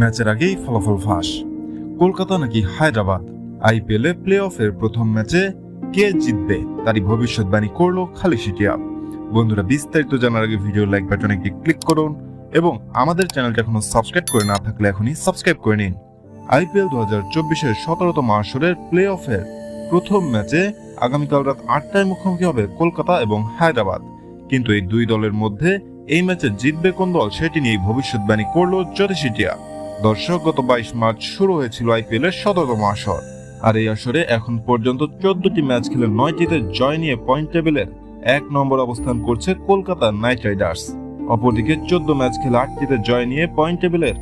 ম্যাচের আগেই ফলাফল ফাঁস। কলকাতা নাকি হায়দ্রাবাদ? আইপিএলে প্লে অফের প্রথম ম্যাচে কে জিতবে? তারই ভবিষ্যৎবাণী করল খালি সিটিয়া বন্ধুরা, বিস্তারিত জানার আগে ভিডিও লাইক বাটনে একটি ক্লিক করুন এবং আমাদের চ্যানেলটা এখনও সাবস্ক্রাইব করে না থাকলে এখনই সাবস্ক্রাইব করে নিন। আইপিএল দু হাজার চব্বিশের সতেরোতম আসরের প্লে অফের প্রথম ম্যাচে আগামীকাল রাত আটটায় মুখোমুখি হবে কলকাতা এবং হায়দ্রাবাদ। কিন্তু এই দুই দলের মধ্যে এই ম্যাচে জিতবে কোন দল সেটি নিয়ে ভবিষ্যৎবাণী করল জ্যোতিষিটিয়া দর্শক, গত বাইশ মার্চ শুরু হয়েছিল আইপিএল এর শততম আসর। আর এই আসরে এখন পর্যন্ত চোদ্দটি ম্যাচ খেলে নয়টিতে জয় নিয়ে পয়েন্ট টেবিলের এক নম্বর অবস্থান করছে কলকাতা নাইট রাইডার্স। অপরদিকে চোদ্দ ম্যাচ খেলে আটটিতে জয় নিয়ে পয়েন্ট টেবিলের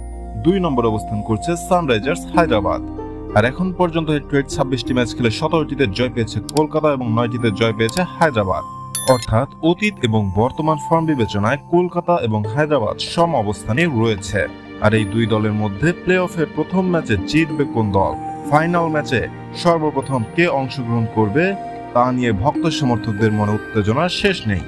দুই নম্বর অবস্থান করছে সানরাইজার্স হায়দ্রাবাদ। আর এখন পর্যন্ত হেড টু হেড ছাব্বিশটি ম্যাচ খেলে সতেরোটিতে জয় পেয়েছে কলকাতা এবং নয়টিতে জয় পেয়েছে হায়দ্রাবাদ। অর্থাৎ অতীত এবং বর্তমান ফর্ম বিবেচনায় কলকাতা এবং হায়দ্রাবাদ সম অবস্থানে রয়েছে। আর এই দুই দলের মধ্যে প্লে অফের প্রথম ম্যাচে জিতবে কোন দল? ফাইনাল ম্যাচে সর্বপ্রথম কে অংশগ্রহণ করবে তা নিয়ে ভক্ত সমর্থকদের মনে উত্তেজনার শেষ নেই।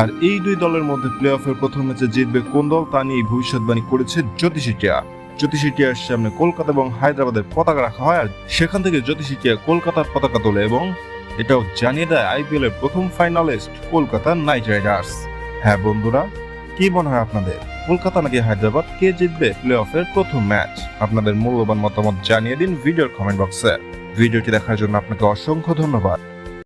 আর এই দুই দলের মধ্যে প্লে অফের প্রথম ম্যাচে জিতবে কোন দল তা নিয়ে ভবিষ্যৎবাণী করেছে জ্যোতিষিটিয়া। জ্যোতিষিটিয়ার সামনে কলকাতা এবং হায়দ্রাবাদের পতাকা রাখা হয় আর সেখান থেকে জ্যোতিষিটিয়া কলকাতার পতাকা তোলে এবং এটাও জানিয়ে দেয় আইপিএল এর প্রথম ফাইনালিস্ট কলকাতা নাইট রাইডার্স। হ্যাঁ বন্ধুরা, কি মনে হয় আপনাদের? কলকাতা নাকি হায়দ্রাবাদ কে জিতবে প্লে অফের প্রথম ম্যাচ আপনাদের মূল্যবান মতামত জানিয়ে দিন ভিডিওর কমেন্ট বক্সে ভিডিওটি দেখার জন্য আপনাকে অসংখ্য ধন্যবাদ।